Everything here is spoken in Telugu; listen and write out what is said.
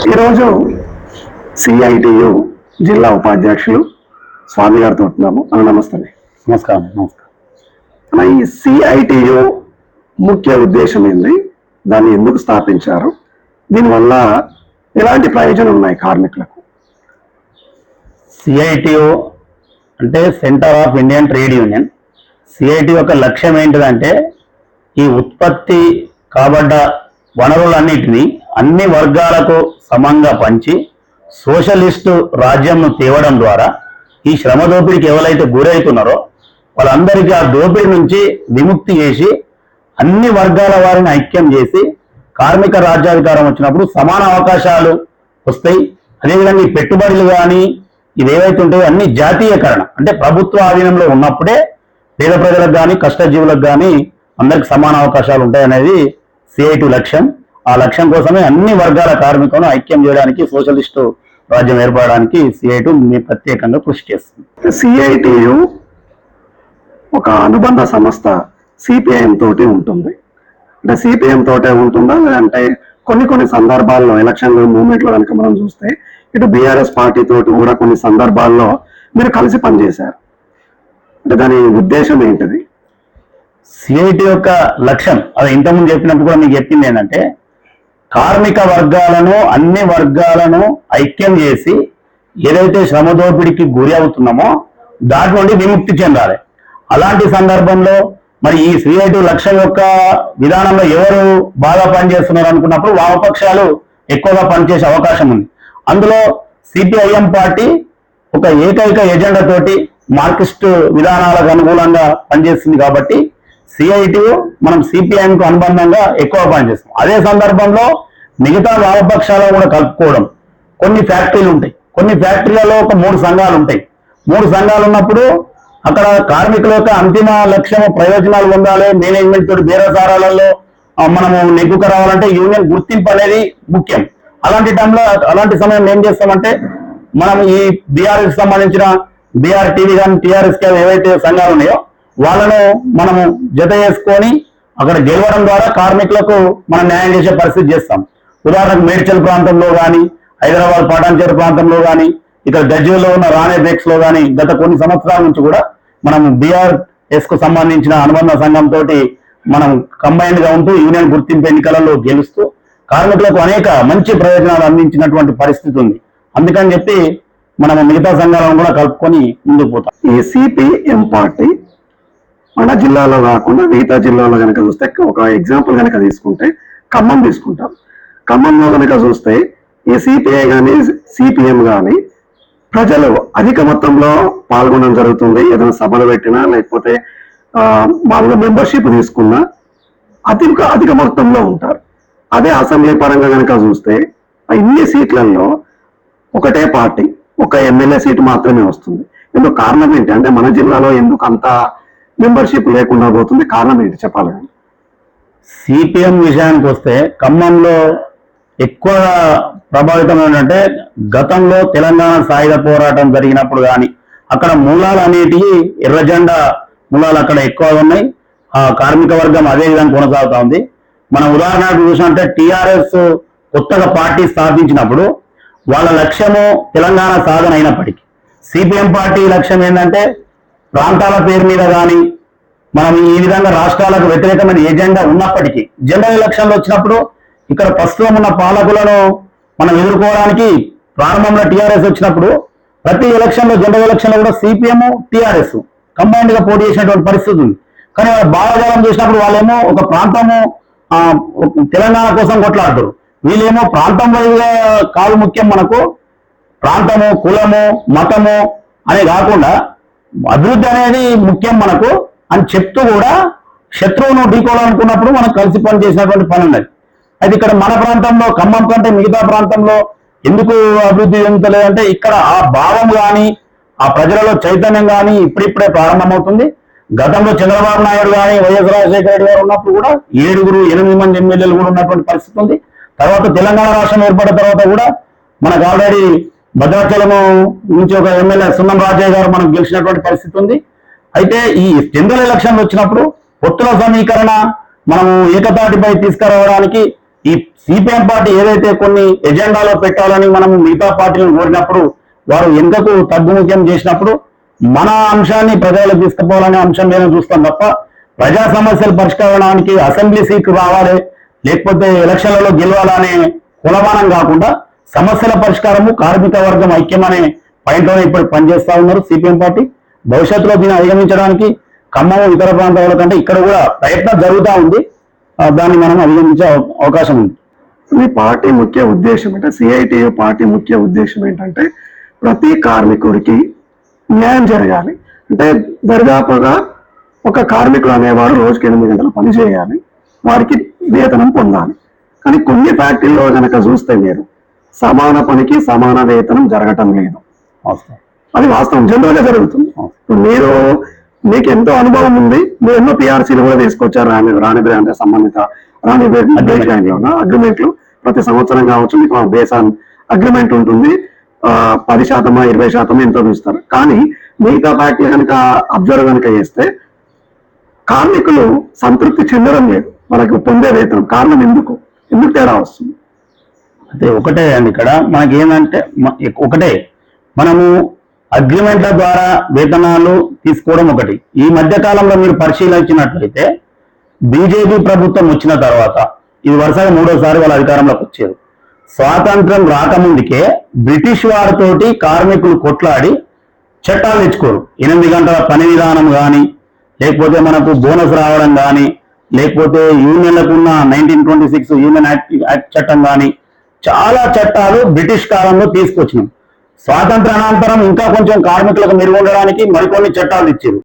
ఈరోజు సిఐటియు జిల్లా ఉపాధ్యక్షులు స్వామి గారితో ఉంటున్నాము. అన్న నమస్తే నమస్కారం నమస్కారం. ఈ సిఐటియు ముఖ్య ఉద్దేశం ఏంది? దాన్ని ఎందుకు స్థాపించారు? దీనివల్ల ఎలాంటి ప్రయోజనం ఉన్నాయి కార్మికులకు? సిఐటిఓ అంటే centre of Indian trade union. CIT యొక్క లక్ష్యం ఏంటిదంటే ఈ ఉత్పత్తి కాబడ్డ వనరులన్నిటినీ అన్ని వర్గాలకు సమంగా పంచి సోషలిస్టు రాజ్యంను తేవడం ద్వారా ఈ శ్రమ దోపిడీకి ఎవరైతే గురవుతున్నారో వాళ్ళందరికీ ఆ దోపిడీ నుంచి విముక్తి చేసి అన్ని వర్గాల వారిని ఐక్యం చేసి కార్మిక రాజ్యాధికారం వచ్చినప్పుడు సమాన అవకాశాలు వస్తాయి. అదేవిధంగా ఈ పెట్టుబడులు కానీ ఇవేవైతే ఉంటాయో అన్ని జాతీయకరణ అంటే ప్రభుత్వ ఆధీనంలో ఉన్నప్పుడే పేద ప్రజలకు కానీ కష్టజీవులకు కానీ అందరికి సమాన అవకాశాలు ఉంటాయి అనేది సిఐటి లక్ష్యం. ఆ లక్ష్యం కోసమే అన్ని వర్గాల కార్మికులను ఐక్యం చేయడానికి సోషలిస్టు రాజ్యం ఏర్పడడానికి సిఐటి మీ ప్రత్యేకంగా కృషి చేస్తుంది. సిఐటియు ఒక అనుబంధ సంస్థ సిపిఐఎం తోటి ఉంటుంది. అంటే సిపిఎం తోటే ఉంటుందా? లేదంటే కొన్ని కొన్ని సందర్భాల్లో ఎలక్షన్ మూమెంట్లో కనుక మనం చూస్తే ఇటు బీఆర్ఎస్ పార్టీ తోటి కూడా కొన్ని సందర్భాల్లో మీరు కలిసి పనిచేశారు. అంటే దాని ఉద్దేశం ఏంటిది? సిఐటి యొక్క లక్ష్యం అది ఇంతకుముందు చెప్పినప్పుడు కూడా మీకు చెప్పింది ఏంటంటే కార్మిక వర్గాలను అన్ని వర్గాలను ఐక్యం చేసి ఏదైతే శ్రమ దోపిడీకి గురి అవుతున్నామో దాటి నుండి విముక్తి చెందాలి. అలాంటి సందర్భంలో మరి ఈ సిఐటి లక్ష్యం యొక్క విధానంలో ఎవరు బాగా పనిచేస్తున్నారు అనుకున్నప్పుడు వామపక్షాలు ఎక్కువగా పనిచేసే అవకాశం ఉంది. అందులో సిపిఐఎం పార్టీ ఒక ఏకైక ఎజెండా తోటి మార్క్సిస్ట్ విధానాలకు అనుకూలంగా పనిచేస్తుంది కాబట్టి సిఐటి మనం సిపిఐఎం కు అనుబంధంగా ఎక్కువ పనిచేస్తాం అదే సందర్భంలో మిగతా వామపక్షాలను కూడా కలుపుకోవడం. కొన్ని ఫ్యాక్టరీలు ఉంటాయి. కొన్ని ఫ్యాక్టరీలలో ఒక మూడు సంఘాలు ఉంటాయి. మూడు సంఘాలు ఉన్నప్పుడు అక్కడ కార్మికుల యొక్క అంతిమ లక్ష్యం ప్రయోజనాలు పొందాలి. మేనేజ్మెంట్ తోటి బేరసారాలలో మనము నెగ్గుకు రావాలంటే యూనియన్ గుర్తింపు అనేది ముఖ్యం. అలాంటి టైంలో అలాంటి సమయం ఏం చేస్తామంటే మనం ఈ బీఆర్ఎస్ సంబంధించిన బీఆర్ టీవీ కానీ టీఆర్ఎస్ కానీ ఏవైతే సంఘాలు ఉన్నాయో వాళ్ళను మనము జత చేసుకొని అక్కడ గెలవడం ద్వారా కార్మికులకు మనం న్యాయం చేసే పరిస్థితి చేస్తాం. ఉదాహరణకు మేడ్చల్ ప్రాంతంలో కానీ హైదరాబాద్ పాటాంచేరు ప్రాంతంలో కానీ ఇక్కడ గజ్వేల్లో ఉన్న రాణే బ్రేక్స్లో కానీ గత కొన్ని సంవత్సరాల నుంచి కూడా మనం బీఆర్ఎస్కు సంబంధించిన అనుబంధ సంఘం తోటి మనం కంబైన్డ్గా ఉంటూ యూనియన్ గుర్తింపు ఎన్నికలలో గెలుస్తూ కార్మికులకు అనేక మంచి ప్రయోజనాలు అందించినటువంటి పరిస్థితి ఉంది. అందుకని చెప్పి మనం మిగతా సంఘాలను కూడా కలుపుకొని ముందుకు పోతాం. ఈ సిపిఎం పార్టీ మన జిల్లాలో కాకుండా మిగతా జిల్లాలో కనుక చూస్తే ఒక ఎగ్జాంపుల్ కనుక తీసుకుంటే ఖమ్మం తీసుకుంటాం. ఖమ్మంలో కనుక చూస్తే ఈ సిపిఐ కానీ సిపిఎం కానీ ప్రజలు అధిక మొత్తంలో పాల్గొనడం జరుగుతుంది. ఏదైనా సభలు పెట్టినా లేకపోతే మామూలుగా మెంబర్షిప్ తీసుకున్నా అతి అధిక మొత్తంలో ఉంటారు. అదే అసెంబ్లీ పరంగా కనుక చూస్తే ఇన్ని సీట్లలో ఒకటే పార్టీ ఒక ఎమ్మెల్యే సీటు మాత్రమే వస్తుంది. ఎందుకు కారణం ఏంటి? అంటే మన జిల్లాలో ఎందుకు అంత మెంబర్షిప్ లేకుండా పోతుంది. కారణం ఏంటి చెప్పాలి? సిపిఎం విషయానికి వస్తే ఖమ్మంలో ఎక్కువ ప్రభావితం ఏంటంటే గతంలో తెలంగాణ సాయుధ పోరాటం జరిగినప్పుడు కానీ అక్కడ మూలాలు అనేటివి ఎర్రజెండా మూలాలు అక్కడ ఎక్కువగా ఉన్నాయి. ఆ కార్మిక వర్గం అదే విధంగా కొనసాగుతా ఉంది. మనం ఉదాహరణకు చూసినట్టే టీఆర్ఎస్ కొత్తగా పార్టీ స్థాపించినప్పుడు వాళ్ళ లక్ష్యము తెలంగాణ సాధన అయినప్పటికీ. సిపిఎం పార్టీ లక్ష్యం ఏంటంటే ప్రాంతాల పేరు మీద కానీ మనం ఈ విధంగా రాష్ట్రాలకు వ్యతిరేకమైన ఎజెండా ఉన్నప్పటికీ జనరల్ ఎలక్షన్లు వచ్చినప్పుడు ఇక్కడ ప్రస్తుతం ఉన్న పాలకులను మనం ఎదుర్కోవడానికి ప్రారంభంలో టీఆర్ఎస్ వచ్చినప్పుడు ప్రతి ఎలక్షన్లో జనరల్ ఎలక్షన్లో కూడా సిపిఎం టీఆర్ఎస్ కంబైన్డ్గా పోటీ చేసినటువంటి పరిస్థితి ఉంది. కానీ బాలజాలం చేసినప్పుడు చూసినప్పుడు వాళ్ళేమో ఒక ప్రాంతము తెలంగాణ కోసం కొట్లాడతారు. వీళ్ళేమో ప్రాంతం వైపుగా కాదు ముఖ్యం మనకు ప్రాంతము కులము మతము అనే కాకుండా అభివృద్ధి అనేది ముఖ్యం మనకు అని చెప్తూ కూడా శత్రువును ఢీకోవాలనుకున్నప్పుడు మనం కలిసి పని చేసినటువంటి పని ఉన్నది. అయితే ఇక్కడ మన ప్రాంతంలో ఖమ్మం కంటే మిగతా ప్రాంతంలో ఎందుకు అభివృద్ధి చెందుతలేదంటే ఇక్కడ ఆ భావం కానీ ఆ ప్రజలలో చైతన్యం కానీ ఇప్పుడిప్పుడే ప్రారంభమవుతుంది. గతంలో చంద్రబాబు నాయుడు కానీ వైఎస్ రాజశేఖర రెడ్డి గారు ఉన్నప్పుడు కూడా ఏడుగురు ఎనిమిది మంది ఎమ్మెల్యేలు కూడా ఉన్నటువంటి పరిస్థితి ఉంది. తర్వాత తెలంగాణ రాష్ట్రం ఏర్పడిన తర్వాత కూడా మనకు ఆల్రెడీ భద్రాచలము నుంచి ఒక ఎమ్మెల్యే సున్నం రాజయ్య గారు మనం గెలిచినటువంటి పరిస్థితి ఉంది. అయితే ఈ జనరల్ ఎలక్షన్లు వచ్చినప్పుడు పొత్తుల సమీకరణ మనం ఏకతాటిపై తీసుకురావడానికి ఈ సిపిఎం పార్టీ ఏదైతే కొన్ని ఎజెండాలో పెట్టాలని మనం మిగతా పార్టీలను కోరినప్పుడు వారు ఎందుకు తగ్గుముఖ్యం చేసినప్పుడు మన అంశాన్ని ప్రజలకు తీసుకుపోవాలనే అంశం మీద చూస్తాం తప్ప ప్రజా సమస్యలు పరిష్కారానికి అసెంబ్లీ సీట్ రావాలి లేకపోతే ఎలక్షన్లలో గెలవాలనే కులమానం కాకుండా సమస్యల పరిష్కారము కార్మిక వర్గం ఐక్యం అనే పాయింట్లోనే ఇప్పుడు పనిచేస్తా ఉన్నారు సిపిఎం పార్టీ. భవిష్యత్తులో దీన్ని అధిగమించడానికి ఖమ్మం ఇతర ప్రాంతాల కంటే ఇక్కడ కూడా ప్రయత్నం జరుగుతూ ఉంది. దాన్ని మనం అధిగమించే అవకాశం ఉంది. మీ పార్టీ ముఖ్య ఉద్దేశం అంటే సిఐటియు పార్టీ ముఖ్య ఉద్దేశం ఏంటంటే ప్రతి కార్మికుడికి న్యాయం జరగాలి. అంటే దరిదాపుగా ఒక కార్మికుడు అనేవాడు రోజుకి ఎనిమిది గంటలు పని చేయాలి. వారికి వేతనం పొందాలి. కానీ కొన్ని ఫ్యాక్టరీలో కనుక చూస్తే మీరు సమాన పనికి సమాన వేతనం జరగటం లేదు. అది వాస్తవం. జనరల్గా జరుగుతుంది ఇప్పుడు మీరు మీకు ఎంతో అనుభవం ఉంది. మీరు ఎన్నో పిఆర్సీలు కూడా తీసుకొచ్చారు. రాణి రాణి బ్రాండ్ సంబంధిత రాణి అగ్రిమెంట్లు ప్రతి సంవత్సరం కావచ్చు మీకు బేసాన్ అగ్రిమెంట్ ఉంటుంది. ఆ, పది శాతమా ఇరవై శాతం ఎంతో ఇస్తారు కానీ మిగతా ఫ్యాక్టరీ కనుక అబ్జర్వ్ కనుక చేస్తే కార్మికులు సంతృప్తి చెందడం లేదు. వాళ్ళకి పొందే వేతనం. కారణం ఎందుకు? ఎందుకు తేడా వస్తుంది? అయితే ఒకటే అండి ఇక్కడ. మనకి ఏంటంటే ఒకటే. మనము అగ్రిమెంట్ల ద్వారా వేతనాలు తీసుకోవడం ఒకటి. ఈ మధ్య కాలంలో మీరు పరిశీలించినట్లయితే బీజేపీ ప్రభుత్వం వచ్చిన తర్వాత ఇది వరుసగా మూడోసారి వాళ్ళ అధికారంలోకి వచ్చారు స్వాతంత్రం రాకముందుకే బ్రిటిష్ వారితోటి కార్మికులు కొట్లాడి చట్టాలు తెచ్చుకోరు. ఎనిమిది గంటల పని విధానం కానీ లేకపోతే మనకు బోనస్ రావడం కానీ లేకపోతే యూనియన్లకు ఉన్న nineteen twenty six union act act చట్టం కానీ చాలా చట్టాలు బ్రిటిష్ కాలంలో తీసుకొచ్చినాం. స్వాతంత్ర అనంతరం ఇంకా కొంచెం కార్మికులకు మెరుగుండడానికి మరికొన్ని చట్టాలు ఇచ్చారు.